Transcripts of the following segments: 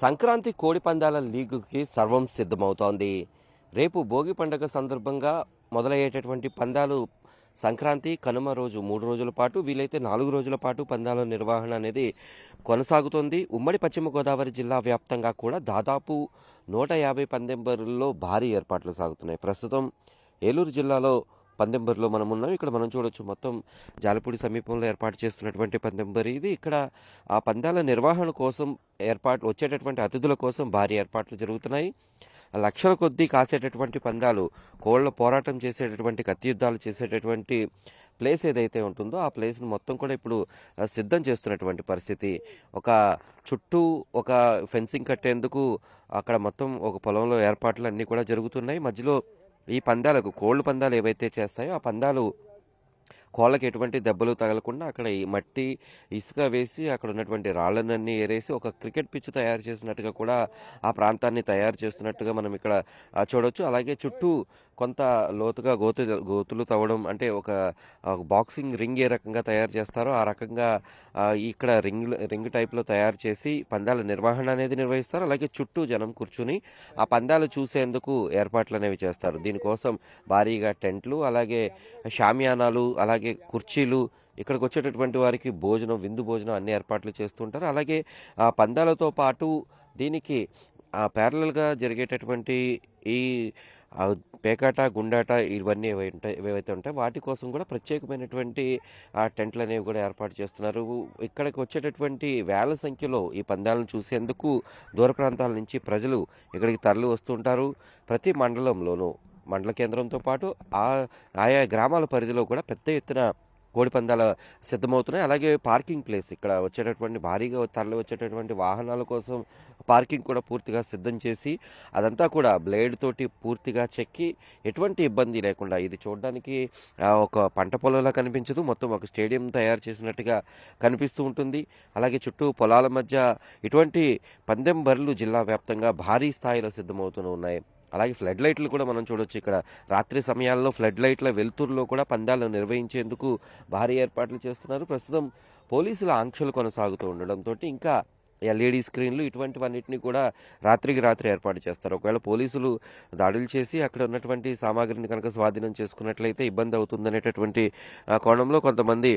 సంక్రాంతి కోడి పందాల లీగుకి సర్వం సిద్ధమవుతోంది. రేపు భోగి పండుగ సందర్భంగా మొదలయ్యేటటువంటి పందాలు సంక్రాంతి కనుమ రోజు మూడు రోజుల పాటు వీలైతే నాలుగు రోజుల పాటు పందాల నిర్వహణ అనేది కొనసాగుతోంది. ఉమ్మడి పశ్చిమ గోదావరి జిల్లా వ్యాప్తంగా కూడా దాదాపు నూట యాభై పందెంబరుల్లో భారీ ఏర్పాట్లు సాగుతున్నాయి. ప్రస్తుతం ఏలూరు జిల్లాలో పందెంబరిలో మనం ఉన్నాం. ఇక్కడ మనం చూడొచ్చు మొత్తం జాలపూడి సమీపంలో ఏర్పాటు చేస్తున్నటువంటి పందెంబరి. ఇది ఇక్కడ ఆ పందాల నిర్వహణ కోసం ఏర్పాటు వచ్చేటటువంటి అతిథుల కోసం భారీ ఏర్పాట్లు జరుగుతున్నాయి. లక్షల కొద్దీ కాసేటటువంటి పందాలు కోళ్ళ పోరాటం చేసేటటువంటి కత్తియుద్ధాలు చేసేటటువంటి ప్లేస్ ఏదైతే ఉంటుందో ఆ ప్లేస్ను మొత్తం కూడా ఇప్పుడు సిద్ధం చేస్తున్నటువంటి పరిస్థితి. ఒక చుట్టూ ఒక ఫెన్సింగ్ కట్టేందుకు అక్కడ మొత్తం ఒక పొలంలో ఏర్పాట్లు అన్నీ కూడా జరుగుతున్నాయి. మధ్యలో ఈ పందాలకు కోళ్ళు పందాలు ఏవైతే చేస్తాయో ఆ పందాలు కోళ్ళకి ఎటువంటి దెబ్బలు తగలకుండా అక్కడ ఈ మట్టి ఇసుక వేసి అక్కడ ఉన్నటువంటి రాళ్ళనన్నీ ఏరేసి ఒక క్రికెట్ పిచ్ తయారు చేసినట్టుగా కూడా ఆ ప్రాంతాన్ని తయారు చేస్తున్నట్టుగా మనం ఇక్కడ చూడవచ్చు చూడొచ్చు. అలాగే చుట్టూ కొంత లోతుగా గోతు గోతులు తవ్వడం అంటే ఒక బాక్సింగ్ రింగ్ ఏ రకంగా తయారు చేస్తారో ఆ రకంగా ఇక్కడ రింగ్ రింగ్ టైప్లో తయారు చేసి పందాల నిర్వహణ అనేది నిర్వహిస్తారు. అలాగే చుట్టూ జనం కూర్చుని ఆ పందాలు చూసేందుకు ఏర్పాట్లు అనేవి చేస్తారు. దీనికోసం భారీగా టెంట్లు అలాగే షామియానాలు అలాగే కుర్చీలు ఇక్కడికి వచ్చేటటువంటి వారికి భోజనం విందు భోజనం అన్ని ఏర్పాట్లు చేస్తుంటారు అలాగే ఆ పందాలతో పాటు దీనికి ఆ ప్యారలల్గా జరిగేటటువంటి ఈ పేకాట గుండాట ఇవన్నీ ఏవై ఉంటాయి ఏవైతే ఉంటాయి వాటి కోసం కూడా ప్రత్యేకమైనటువంటి ఆ టెంట్లు అనేవి కూడా ఏర్పాటు చేస్తున్నారు. ఇక్కడికి వచ్చేటటువంటి వేల సంఖ్యలో ఈ పందాలను చూసేందుకు దూర ప్రాంతాల నుంచి ప్రజలు ఇక్కడికి తరలి వస్తుంటారు ప్రతి మండలంలోనూ మండల కేంద్రంతో పాటు ఆ ఆయా గ్రామాల పరిధిలో కూడా పెద్ద ఎత్తున కోడి పందాల సిద్ధమవుతున్నాయి. అలాగే పార్కింగ్ ప్లేస్ ఇక్కడ వచ్చేటటువంటి భారీగా తరలి వచ్చేటటువంటి వాహనాల కోసం పార్కింగ్ కూడా పూర్తిగా సిద్ధం చేసి అదంతా కూడా బ్లేడ్ తోటి పూర్తిగా చెక్కి ఎటువంటి ఇబ్బంది లేకుండా ఇది చూడడానికి ఒక పంట పొలంలా కనిపించదు. మొత్తం ఒక స్టేడియం తయారు చేసినట్టుగా కనిపిస్తూ ఉంటుంది. అలాగే చుట్టూ పొలాల మధ్య ఇటువంటి పందెం బరులు జిల్లా వ్యాప్తంగా భారీ స్థాయిలో సిద్ధమవుతూ ఉన్నాయి. అలాగే ఫ్లడ్ లైట్లు కూడా మనం చూడొచ్చు. ఇక్కడ రాత్రి సమయాల్లో ఫ్లడ్ లైట్ల వెలుతురులో కూడా పందాలు నిర్వహించేందుకు భారీ ఏర్పాట్లు చేస్తున్నారు. ప్రస్తుతం పోలీసుల ఆంక్షలు కొనసాగుతూ ఉండడంతో ఇంకా ఎల్ఈడి స్క్రీన్లు ఇటువంటివన్నిటిని కూడా రాత్రికి రాత్రి ఏర్పాటు చేస్తారు. ఒకవేళ పోలీసులు దాడులు చేసి అక్కడ ఉన్నటువంటి సామాగ్రిని కనుక స్వాధీనం చేసుకున్నట్లయితే ఇబ్బంది అవుతుందనేటటువంటి ఆ, కోణంలో కొంతమంది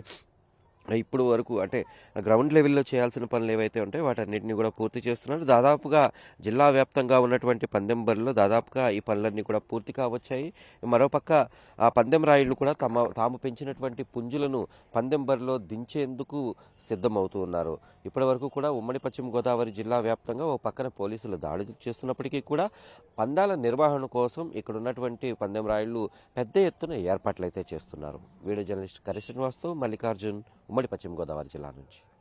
ఇప్పుడు వరకు అంటే గ్రౌండ్ లెవెల్లో చేయాల్సిన పనులు ఏవైతే ఉంటాయో వాటన్నిటిని కూడా పూర్తి చేస్తున్నారు. దాదాపుగా జిల్లా వ్యాప్తంగా ఉన్నటువంటి పందెం బరిలో దాదాపుగా ఈ పనులన్నీ కూడా పూర్తి కావచ్చాయి. మరోపక్క ఆ పందెం రాయుళ్ళు కూడా తమ తాము పెంచినటువంటి పుంజులను పందెం బరిలో దించేందుకు సిద్ధమవుతూ ఉన్నారు. ఇప్పటి వరకు కూడా ఉమ్మడి పశ్చిమ గోదావరి జిల్లా వ్యాప్తంగా ఓ పక్కన పోలీసులు దాడి చేస్తున్నప్పటికీ కూడా పందాల నిర్వహణ కోసం ఇక్కడ ఉన్నటువంటి పందెం రాయుళ్ళు పెద్ద ఎత్తున ఏర్పాట్లు అయితే చేస్తున్నారు. వీడియో జర్నలిస్ట్ కరి శ్రీనివాస్తో మల్లికార్జున్. ఉమ్మడి పశ్చిమ గోదావరి జిల్లా నుంచి.